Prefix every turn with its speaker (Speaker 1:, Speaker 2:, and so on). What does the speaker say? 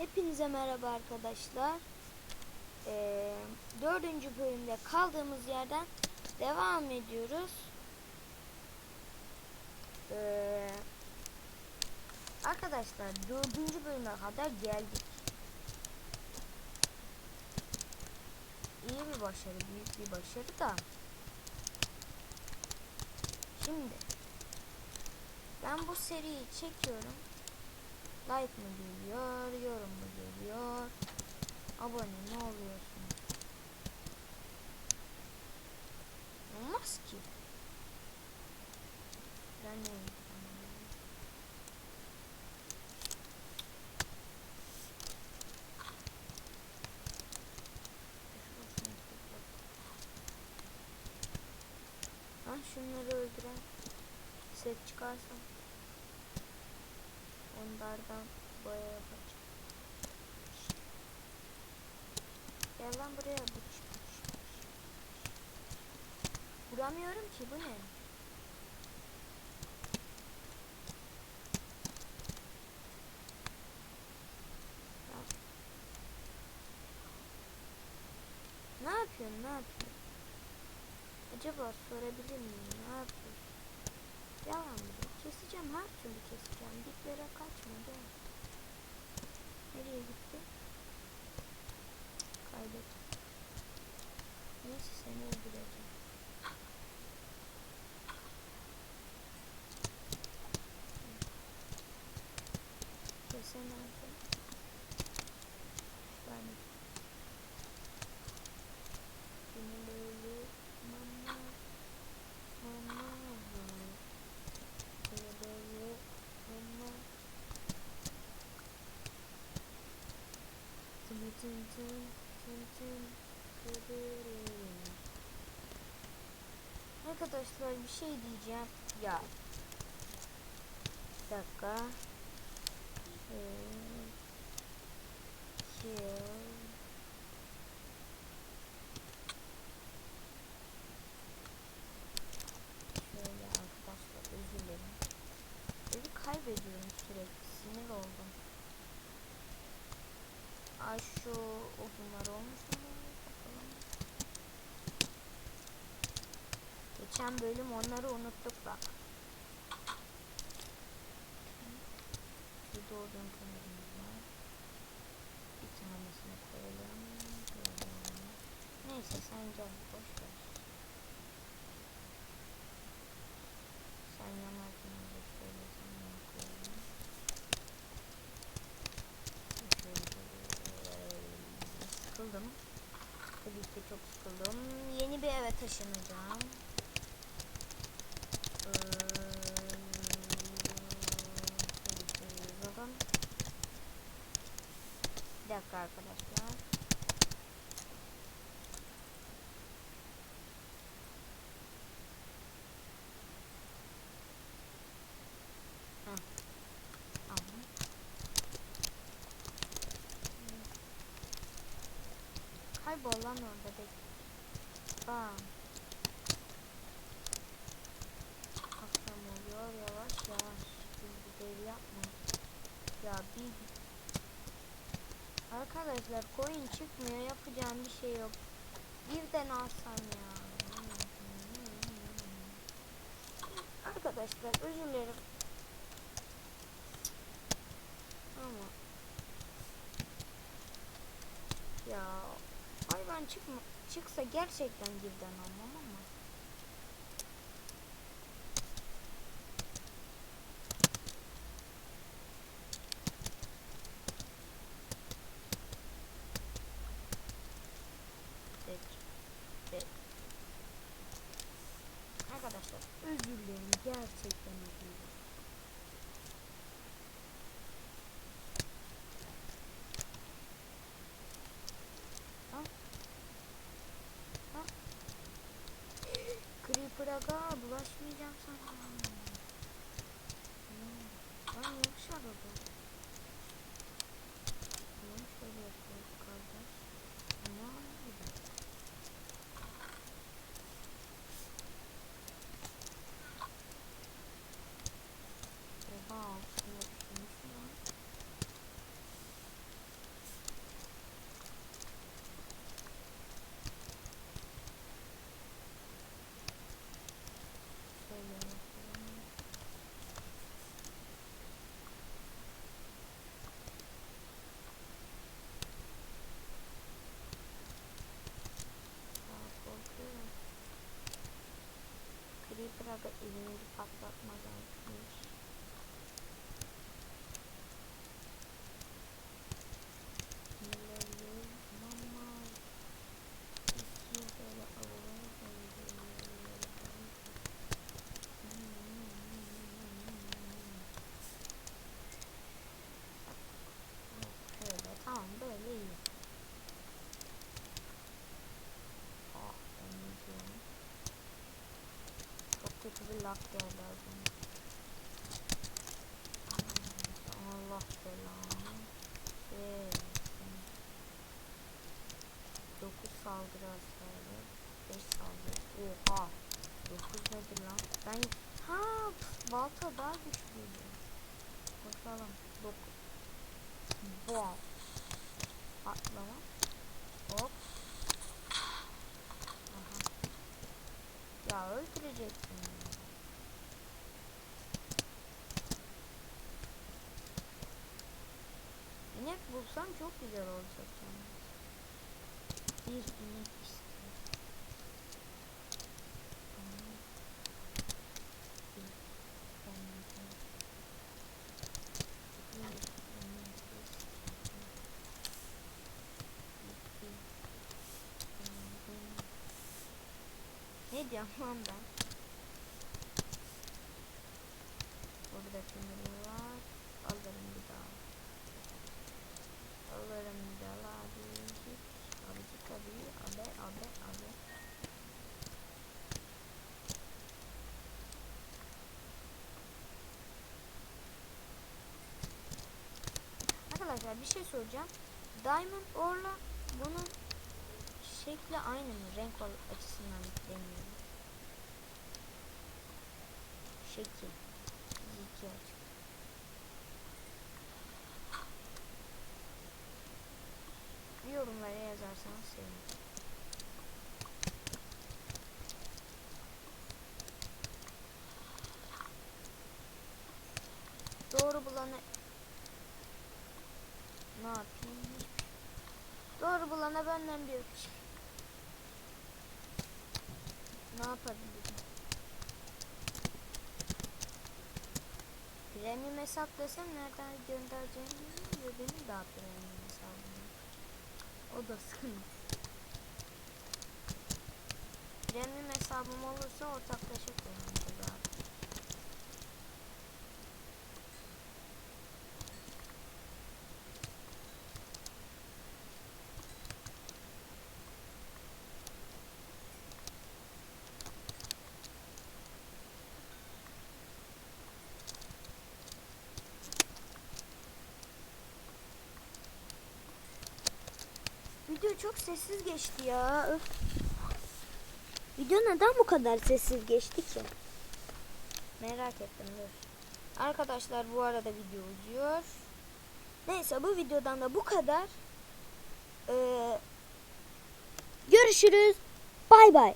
Speaker 1: Hepinize merhaba arkadaşlar. Ee, dördüncü bölümde kaldığımız yerden devam ediyoruz. Ee, arkadaşlar dördüncü bölüme kadar geldik. İyi bir başarı, büyük bir başarı da. Şimdi ben bu seriyi çekiyorum. Like mı geliyor, yorum mu geliyor, abone mi oluyorsun? Olmaz ki. Ben ne Ha şunları öldüren set çıkarsam onlardan boya yapacağım. Gel lan buraya. Vuramıyorum ki bu ne? Ne yapıyorsun? Ne yapıyorsun? Acaba sorabilir miyim? Devam edelim. Keseceğim her türlü keseceğim. Diplere kaçma gel. Nereye gitti? Kaybettim. Neyse seni öldüreceğim. Arkadaşlar bir şey diyeceğim ya bir dakika ee, Şöyle arkadaşlar özür dilerim. Evi kaybediyorum sürekli. Sinir oldum. Ay şu odunlar olmuş mu? Bakalım. Geçen bölüm onları unuttuk bak. Şurada odun kenarımız var. Bir tanesini koyalım. Neyse sen gel boş ver. Sen yanarken de şöyle. Sıkıldım. Tabii ki çok sıkıldım. Yeni bir eve taşınacağım. Yazalım. Bir dakika arkadaşlar. Kaybol lan orada bek. Bam. Ya Arkadaşlar coin çıkmıyor yapacağım bir şey yok. Birden alsam ya. Arkadaşlar özür dilerim. Ama ya hayvan çıkma çıksa gerçekten birden almam Dilerim gerçekten özür dilerim. Ha? Ha? Creeper aga bulaşmayacağım sana. Hmm, Ben yanlış aradım. Tamam şöyle yapıyoruz kardeş. Ama bir dakika. Kanka evimizi patlatmadan şuymuş. Az önce. Allah belanı versin. 9 saldırı hasarı. 5 saldırı. Oha. 9 nedir lan? Ben... Ha balta daha güçlüydü. Bakalım. 9. Bom. Atlama. Hop. Aha. Ya öldüreceksin. ya. İnek bulsam çok güzel olacak yani. Bir inek istiyorum. Ne diyorum ben? Burada kömürü var. Alırım bir daha. Alırım bir daha abi. Abicik abi. Abi abi abi. Arkadaşlar bir şey soracağım. Diamond Or'la bunun şekli aynı mı? Renk açısından demiyorum. Şekil. İki açık. Yorumlara yazarsanız sevinirim. Doğru bulanı ne yapayım? Doğru bulana benden bir öpücük. Ne yapabilirim? Premium hesap desem nereden göndereceğimi bilmiyor. Premium hesabım yok. O da sıkıntı. Premium hesabım olursa ortaklaşa abi. Video çok sessiz geçti ya. Öf. Video neden bu kadar sessiz geçti ki? Merak ettim dur. Arkadaşlar bu arada video uzuyor. Neyse bu videodan da bu kadar. Ee, görüşürüz. Bay bay.